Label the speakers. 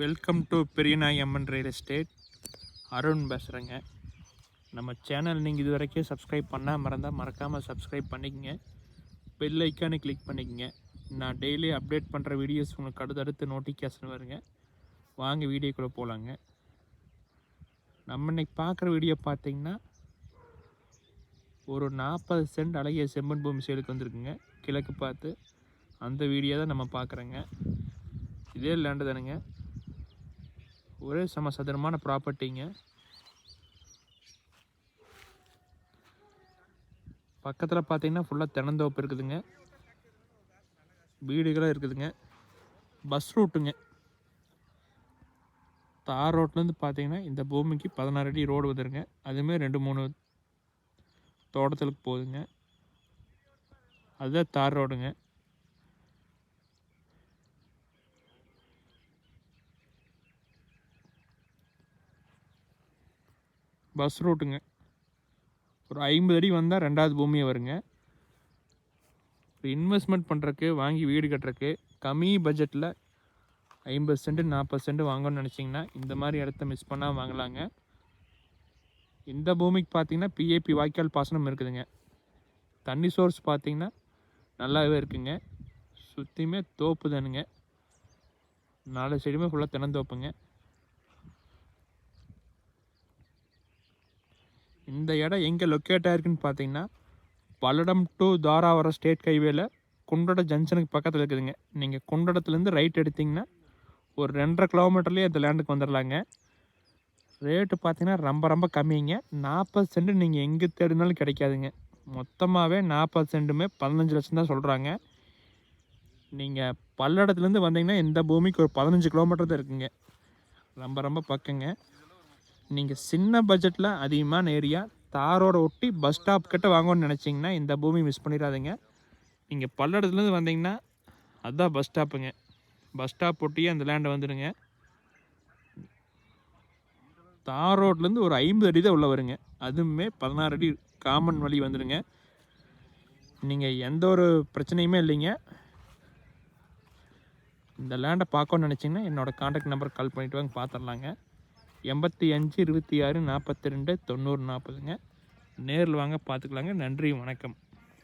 Speaker 1: Welcome to Periyanai Amman real estate Arun பேசுகிறேங்க நம்ம channel நீங்கள் இது வரைக்கும் சப்ஸ்கிரைப் பண்ணால் மறந்தால் மறக்காமல் சப்ஸ்கிரைப் பண்ணிக்கங்க பெல் ஐக்கானு கிளிக் பண்ணிக்கங்க. நான் டெய்லி அப்டேட் பண்ணுற வீடியோஸ் உங்களுக்கு அடுத்தடுத்து நோட்டிஃபிகேஷன் வருங்க. வாங்க வீடியோக்குள்ளே போகலாங்க நம்ம இன்னைக்கு பார்க்குற வீடியோ பார்த்தீங்கன்னா ஒரு நாற்பது சென்ட் அழகிய செம்மன் பூமி சேலுக்கு வந்திருக்குங்க. கிழக்கு பார்த்து அந்த வீடியோ தான் நம்ம பார்க்குறோங்க. இதே லேண்டு தானுங்க. ஒரே சம சதுரமான ப்ராப்பர்ட்டிங்க. பக்கத்தில் பார்த்தீங்கன்னா ஃபுல்லாக தென்னந்தோப்பு இருக்குதுங்க. வீடுகளும் இருக்குதுங்க. பஸ் ரூட்டுங்க தார் ரோட்லேருந்து பார்த்தீங்கன்னா இந்த பூமிக்கு பதினாறு அடி ரோடு வந்துருங்க. அதுமாரி ரெண்டு மூணு தோட்டத்துக்கு போகுதுங்க. அதுதான் தார் ரோடுங்க பஸ் ரூட்டுங்க ஒரு ஐம்பது அடி வந்தால் ரெண்டாவது பூமியை வருங்க. ஒரு இன்வெஸ்ட்மெண்ட் பண்ணுறக்கு வாங்கி வீடு கட்டுறக்கு கம்மி பட்ஜெட்டில் ஐம்பது சென்ட் நாற்பது சென்ட் வாங்கணும்னு நினச்சிங்கன்னா இந்த மாதிரி இடத்த மிஸ் பண்ணால் வாங்கலாங்க. இந்த பூமிக்கு பார்த்தீங்கன்னா பிஏபி வாய்க்கால் பாசனம் இருக்குதுங்க. தண்ணி சோர்ஸ் பார்த்தீங்கன்னா நல்லாவே இருக்குங்க. சுற்றியுமே தோப்பு தானுங்க நாலு சைடுமே ஃபுல்லாக தென்னந்தோப்புங்க. இந்த இடம் எங்கே லொக்கேட் ஆயிருக்குன்னு பார்த்தீங்கன்னா பல்லடம் டு தாராவரம் ஸ்டேட் ஹைவேல குண்டட ஜங்ஷனுக்கு பக்கத்தில் இருக்குதுங்க. நீங்கள் குண்டடத்துலேருந்து ரைட் எடுத்தீங்கன்னா ஒரு ரெண்டரை கிலோமீட்டர்லேயே இந்த லேண்டுக்கு வந்துடலாங்க ரேட்டு பார்த்தீங்கன்னா ரொம்ப ரொம்ப கம்மிங்க. நாற்பது சென்ட் நீங்கள் எங்கே தேடினாலும் கிடைக்காதுங்க. மொத்தமாகவே நாற்பது சென்ட்டுமே பதினஞ்சு லட்சம் தான் சொல்கிறாங்க நீங்கள் பல்லடத்துலேருந்து வந்தீங்கன்னா இந்த பூமிக்கு ஒரு பதினஞ்சு கிலோமீட்டர் தான் இருக்குங்க. ரொம்ப ரொம்ப பக்கங்க. நீங்கள் சின்ன பட்ஜெட்டில் அதிகமான ஏரியா தாரோட ஒட்டி பஸ் ஸ்டாப் கிட்ட வாங்கணும்னு நினச்சிங்கன்னா இந்த பூமி மிஸ் பண்ணிடாதீங்க. நீங்கள் பல்லடத்துலேருந்து வந்தீங்கன்னா அதுதான் பஸ் ஸ்டாப்புங்க பஸ் ஸ்டாப் ஒட்டியே அந்த லேண்டை வந்துடுங்க. தார் ரோட்லேருந்து ஒரு ஐம்பது அடி தான் உள்ளே வருங்க. அதுவுமே பதினாறு அடி காமன் வழி வந்துடுங்க. நீங்கள் எந்த ஒரு பிரச்சனையுமே இல்லைங்க. இந்த லேண்டை பார்க்கணும்னு நினச்சிங்கன்னா என்னோடய காண்டாக்ட் நம்பர் கால் பண்ணிவிட்டு வாங்க பார்த்துடலாங்க எண்பத்தி அஞ்சு இருபத்தி ஆறு நாற்பத்தி ரெண்டு தொண்ணூறு நாற்பதுங்க. நேரில் வாங்க பார்த்துக்கலாங்க. நன்றி வணக்கம்.